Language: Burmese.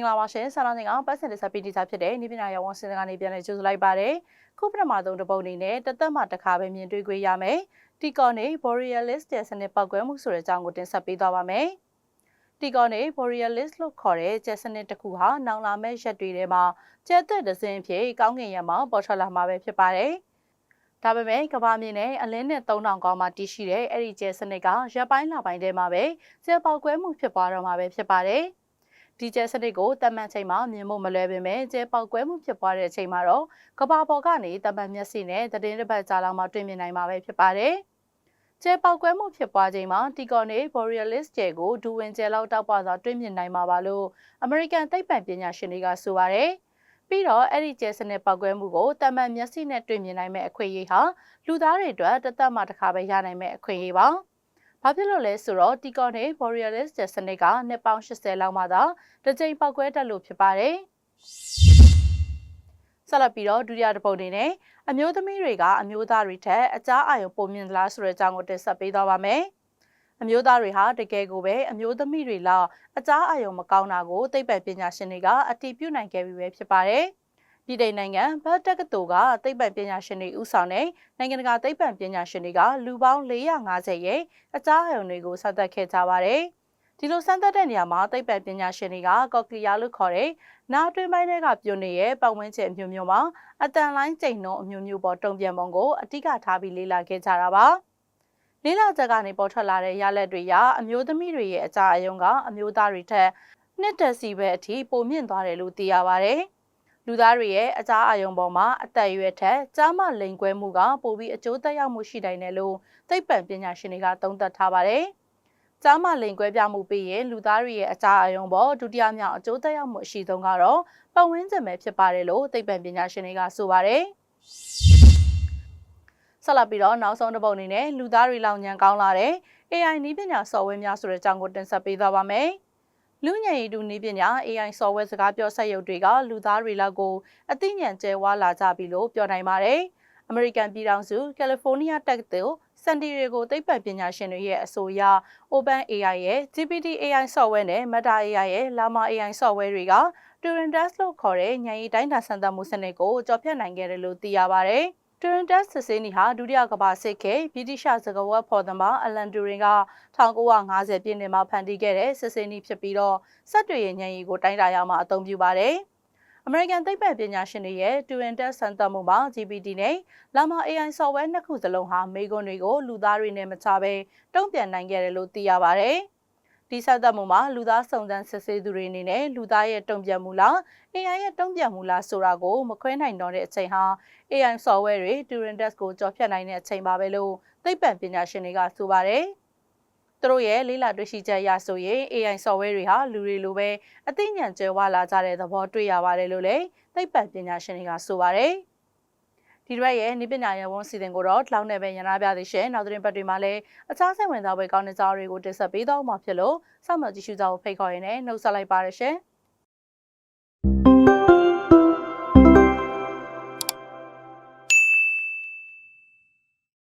င်္ဂလာပါရှင်ဆန္ဒနေကပတ်စင်တဆက်ပီတီစာဖြစ်တဲ့နိပညာရဝန်စင်ကနေပြန်လည်ကြိုဆိုလိုက်ပါတယ်ခုပထမဆုံးတစ်ပုတ်အနေနဲ့တသက်မှတစ်ခါပဲမြင်တွေ့ခွင့်ရမယ်တီကောနေ Borealis တဲ့စနစ်ပောက်ကွဲမှုဆိုတဲ့အကြောင်းကိုတင်ဆက်ပေးသွားပါမယ်တီကောနေ Borealis လို့ခေါ်တဲ့ကျက်စနစ်တစ်ခုဟာနောင်လာမဲ့ရက်တွေထဲမှာကျက်သက်ဒဇင်ဖြစ်ကောင်းကင်ရံမှာပေါ်ထွက်လာမှာပဲဖြစ်ပါတယ်ဒါပေမဲ့ကဘာမြေနဲ့အလင်းနဲ့3000ကောင်းမှတည်ရှိတဲ့အဲ့ဒီကျဲစနစ်ကရပ်ပိုင်းလပိုင်းထဲမှာပဲကျဲပေါက်ကွဲမှုဖြစ်ပွားတော့မှာပဲဖြစ်ပါတယ်။ ဒီကျဲစနစ်ကိုတမန်ချိန်မှာမြင်ဖို့မလွယ်ပေမဲ့ကျဲပေါက်ကွဲမှုဖြစ်ပွားတဲ့အချိန်မှာတော့ကဘာပေါ်ကနေတမန်မျက်စိနဲ့သတင်းတစ်ပတ်ကြာလောက်မှတွေ့မြင်နိုင်မှာပဲဖြစ်ပါတယ်။ကျဲပေါက်ကွဲမှုဖြစ်ပွားချိန်မှာတီကော်နေ Borealis ကျဲကိုဒူဝင်ကျဲလောက်တောက်ပစွာတွေ့မြင်နိုင်မှာပါလို့ American သိပ္ပံပညာရှင်တွေကဆိုပါတယ်။ပြီးတော့အဲ့ဒီကျဲစနစ်ပောက်ကွဲမှုကိုတမန်မျက်စိနဲ့တွေ့မြင်နိုင်မဲ့အခွင့်အရေးဟာလူသားတွေအတွက်တသက်မှတစ်ခါပဲရနိုင်မဲ့အခွင့်အရေးပါ။ ဘာဖြစ်လို့လဲဆိုတော့တီကောနဲ့ Borealis ကျစနစ်ကနှစ်ပေါင်း80လောက်မှသာတစ်ကြိမ်ပောက်ကွဲတက်လို့ဖြစ်ပါတယ်။ဆက်လက်ပြီးတော့ဒုတိယတစ်ပုဒ်အနေနဲ့အမျိုးသမီးတွေကအမျိုးသားတွေထက်အကြားအာရုံပုံမြင်သလားဆိုတဲ့အကြောင်းကိုတင်ဆက်ပေးသွားပါမယ်။အမျိုးသားတွေဟာတကယ်ကိုပဲအမျိုးသမီးတွေလောက်အကြားအာရုံမကောင်းတာကိုသိပ္ပံပညာရှင်တွေကအတည်ပြုနိုင်ခဲ့ပြီပဲဖြစ်ပါတယ်။ ပြည်ထိုင်နိုင်ငံဘတ်တက္ကသိုလ်ကသိပ္ပံပညာရှင်တွေဦးဆောင်တဲ့နိုင်ငံတကာသိပ္ပံပညာရှင်တွေကလူပေါင်း450ရဲ့အကြားအယုံတွေကိုစသက်ခဲ့ကြပါတယ်။ဒီလိုစမ်းသပ်တဲ့နေရာမှာသိပ္ပံပညာရှင်တွေကကော်ကလီယာလို့ခေါ်တဲ့နားအတွင်းပိုင်းတွေကပြုံနေတဲ့ပတ်ဝန်းကျင်အမျိုးမျိုးမှာအတန်လိုင်းကျိန်နှုံအမျိုးမျိုးပေါ်တုံ့ပြန်ပုံကိုအတိကထားပြီးလေ့လာခဲ့ကြတာပါ။လေ့လာချက်ကနေပေါ်ထွက်လာတဲ့ရလဒ်တွေကအမျိုးသမီးတွေရဲ့အကြအယုံကအမျိုးသားတွေထက်နှစ်တက်စီပဲအထိပိုမြင့်သွားတယ်လို့သိရပါတယ်။ လူသားတွေရဲ့အကြားအာရုံပေါ်မှာအသက်အရွယ်ထက်ကြားမလိန်ကွဲမှုကပိုပြီးအကျိုးသက်ရောက်မှုရှိနိုင်တယ်လို့သိပ္ပံပညာရှင်တွေကသုံးသပ်ထားပါတယ်။ကြားမလိန်ကွဲပြမှုပြီးရင်လူသားတွေရဲ့အကြားအာရုံပေါ်ဒုတိယမြောက်အကျိုးသက်ရောက်မှုအရှိဆုံးကတော့ပတ်ဝန်းကျင်ပဲဖြစ်ပါတယ်လို့သိပ္ပံပညာရှင်တွေကဆိုပါတယ်။ဆက်လက်ပြီးတော့နောက်ဆုံးတစ်ပုဒ်အနေနဲ့လူသားတွေလောင်ညံကောင်းလာတဲ့ AI နည်းပညာ software များဆိုတဲ့အကြောင်းကိုတင်ဆက်ပေးသွားပါမယ်။ လူညံရီတူနည်းပညာ AI software စကားပြောစက်ရုပ်တွေကလူသားတွေလောက်ကိုအသိဉာဏ်ကျဲဝါလာကြပြီလို့ပြောနိုင်ပါတယ်။ American ပြည်ထောင်စု California Tech သို့ San Diego သိပ္ပံပညာရှင်တွေရဲ့အဆိုအရ Open AI ရဲ့ GPT AI software နဲ့ Meta AI ရဲ့ Llama AI software တွေက Turing Test လို့ခေါ်တဲ့ဉာဏ်ရည်တိုင်းတာစမ်းသပ်မှုစနစ်ကိုကျော်ဖြတ်နိုင်ခဲ့တယ်လို့သိရပါတယ်။ Turintas စစ်ဆေးနေဟာဒုတိယကမ္ဘာစစ်ခေဗြိတိရှစကားဝတ်ဖော်သမားအလန်တူရင်က1950ပြည့်နှစ်မှာဖန်တီးခဲ့တဲ့စစ်ဆေးနည်းဖြစ်ပြီးတော့စက်တွေရဲ့ဉာဏ်ရည်ကိုတိုင်းတာရမှာအသုံးပြုပါတယ်။ American သိပ္ပံပညာရှင်တွေရဲ့ Turintas စမ်းသပ်မှုမှာ GPT နဲ့ Llama AI software နှစ်ခုစလုံးဟာမေခွန်းတွေကိုလူသားတွေနဲ့မချဘဲတုံ့ပြန်နိုင်ခဲ့တယ်လို့သိရပါတယ်။ ဒီဆက်သက်မှုမှာလူသားစုံစမ်းစစ်ဆေးသူတွေအနေနဲ့လူသားရဲ့တုံ့ပြန်မှုလား AI ရဲ့တုံ့ပြန်မှုလားဆိုတာကိုမခွဲနိုင်တော့တဲ့အချိန်ဟာ AI software တွေ Turing test ကိုကျော်ဖြတ်နိုင်တဲ့အချိန်ပါပဲလို့သိပ္ပံပညာရှင်တွေကဆိုပါတယ်။သူတို့ရဲ့လေးလာတွေ့ရှိချက်အရဆိုရင် AI software တွေဟာလူတွေလိုပဲအသိဉာဏ်ကျဲဝလာကြတဲ့သဘောတွေ့ရပါတယ်လို့လည်းသိပ္ပံပညာရှင်တွေကဆိုပါတယ်။ ဒီရက်ရဲ့နိပညာရဝန်စီစဉ်ကိုတော့လောင်းနေပဲရန်နာပြသေးရှင်နောက်သတင်းပတ်တွေမှာလည်းအခြားစိတ်ဝင်စားဖွယ်ကောင်းတဲ့ကြားတွေကိုတင်ဆက်ပေးတော့မှာဖြစ်လို့စောင့်မျှော်ကြည့်ရှုကြဖို့ဖိတ်ခေါ်ရင်းနဲ့နှုတ်ဆက်လိုက်ပါရရှင်။